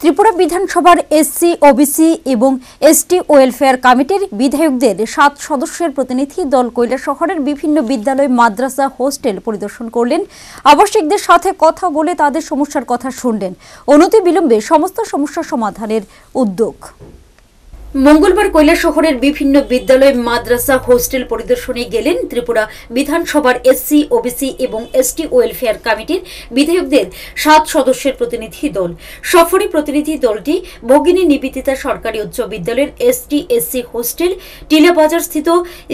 ত্রিপুরা বিধানসভার SC, OBC এবং ST welfare কমিটির বিধায়কদের সাত সদস্যের প্রতিনিধি দল কৈলা শহরের বিভিন্ন বিদ্যালয়, মাদ্রাসা, হোস্টেল পরিদর্শন করলেন। আবাসিকদের সাথে কথা বলে তাদের সমস্যার কথা শুনলেন। অনতি বিলম্বে সমস্ত সমস্যা সমাধানের উদ্যোগ। মঙ্গলবার শহরের বিভিন্ন বিদ্যালয়, মাদ্রাসা, হোস্টেল পরিদর্শনে গেলেন ত্রিপুরা বিধানসভার এসসি, ওবিসি এবং এসটি ওয়েলফেয়ার কমিটির বিধায়কদের সাত সদস্যের প্রতিনিধি দল। সফরে প্রতিনিধি দলটি ভগিনী নিবেদিতা সরকারি উচ্চ বিদ্যালয়ের এসটি, এসসি হোস্টেল টিলাবাজার স্থিত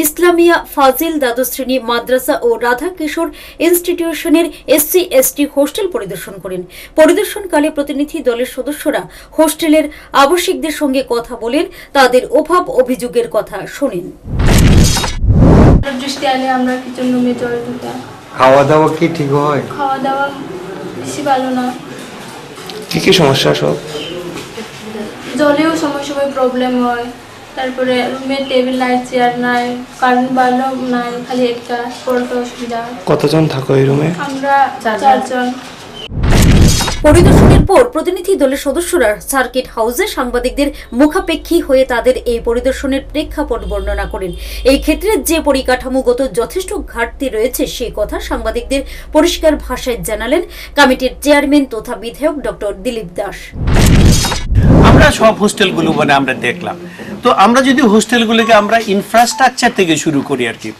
ইসলামিয়া ফাজিল দ্বাদশ শ্রেণি মাদ্রাসা ও রাধা কিশোর ইনস্টিটিউশনের এসসি, এসটি হোস্টেল পরিদর্শন করেন। পরিদর্শনকালে প্রতিনিধি দলের সদস্যরা হোস্টেলের আবাসিকদের সঙ্গে কথা বলেন। তাদের অভাব অভিযোগের কথা শোনেন। বৃষ্টি আলে আমরা কিচেন রুমে জল ঢুকা খাওয়া দাওয়া কি ঠিক হয়? খাওয়া দাওয়া বেশি ভালো না। কি কি সমস্যা সব? জলেও সময় সময় প্রবলেম হয়। তারপরে রুমে টেবিল নাই চেয়ার নাই কারেন্ট বাল্ব নাই খালি একটা পড়তে অসুবিধা। কতজন থাকো এই রুমে? আমরা চারজন। পরিদর্শনের পর প্রতিনিধি দলের সদস্যরা সার্কিট হাউসে সাংবাদিকদের মুখাপেক্ষী হয়ে তাদের এই পরিদর্শনের প্রেক্ষাপট বর্ণনা করেন। এই ক্ষেত্রে যে পরিকাঠামোগত যথেষ্ট ঘাটতি রয়েছে সেই কথা সাংবাদিকদের পরিষ্কার ভাষায় জানালেন কমিটির চেয়ারম্যান তথা বিধায়ক ডক্টর দিলীপ দাস। আমরা সব হোস্টেলগুলো মানে আমরা দেখলাম। তো আমরা যদি হোস্টেলগুলোকে আমরা ইনফ্রাস্ট্রাকচার থেকে শুরু করি আর কি।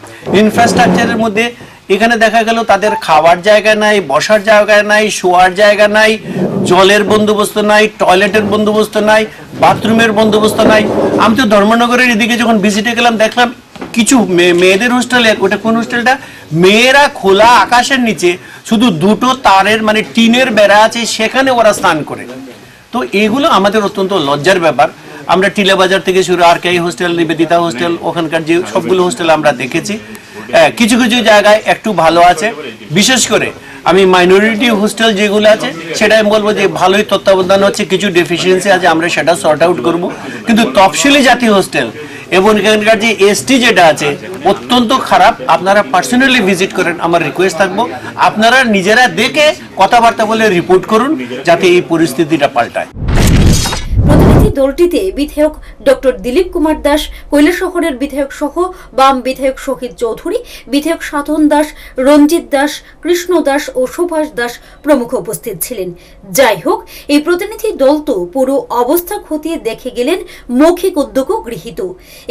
ইনফ্রাস্ট্রাকচারের মধ্যে এখানে দেখা গেল তাদের খাওয়ার জায়গা নাই, বসার জায়গা নাই, শোয়ার জায়গা নাই, জলের বন্দোবস্ত নাই, টয়লেটের বন্দোবস্ত নাই, বাথরুমের বন্দোবস্ত নাই। আমি তো ধর্মনগরের এদিকে যখন ভিজিটে গেলাম, দেখলাম কিছু মেয়ে- মেয়েদের হোস্টেলে ওটা কোন হোস্টেলটা মেয়েরা খোলা আকাশের নিচে, শুধু দুটো তারের মানে টিনের বেড়া আছে, সেখানে ওরা স্নান করে। তো এগুলো আমাদের অত্যন্ত লজ্জার ব্যাপার। আমরা টিলা বাজার থেকে শুরু, R K hostel Nivedita hostel ওখানকার যে সবগুলো হোস্টেল আমরা দেখেছি। কিছু কিছু জায়গায় একটু ভালো আছে। বিশেষ করে আমি মাইনরিটি হোস্টেল যেগুলো আছে সেটা আমি বলব যে ভালোই তত্ত্বাবধান হচ্ছে, কিছু ডেফিসিয়েন্সি আছে, আমরা সেটা সর্ট আউট করব। কিন্তু তফসিলি জাতি হোস্টেল এবং এখানকার যে এসটি যেটা আছে, অত্যন্ত খারাপ। আপনারা পার্সোনালি ভিজিট করেন, আমার রিকোয়েস্ট থাকব। আপনারা নিজেরা দেখে কথাবার্তা বলে রিপোর্ট করুন, যাতে এই পরিস্থিতিটা পাল্টায়। দলটিতে বিধায়ক ডক্টর দিলীপ কুমার দাস কৈলাসহরের বিধায়ক সহ বাম বিধায়ক শহীদ চৌধুরী, বিধায়ক সাধন দাস, রঞ্জিত দাস, কৃষ্ণ দাস ও সুভাষ দাস প্রমুখ উপস্থিত ছিলেন। যাই হোক, এই প্রতিনিধি দল তো পুরো অবস্থা খতিয়ে দেখে গেলেন মৌখিক উদ্যোগও গৃহীত।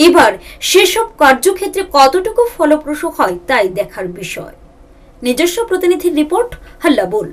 এবার সেসব কার্যক্ষেত্রে কতটুকু ফলপ্রসূ হয় তাই দেখার বিষয়। নিজস্ব প্রতিনিধির রিপোর্ট হাল্লাবুল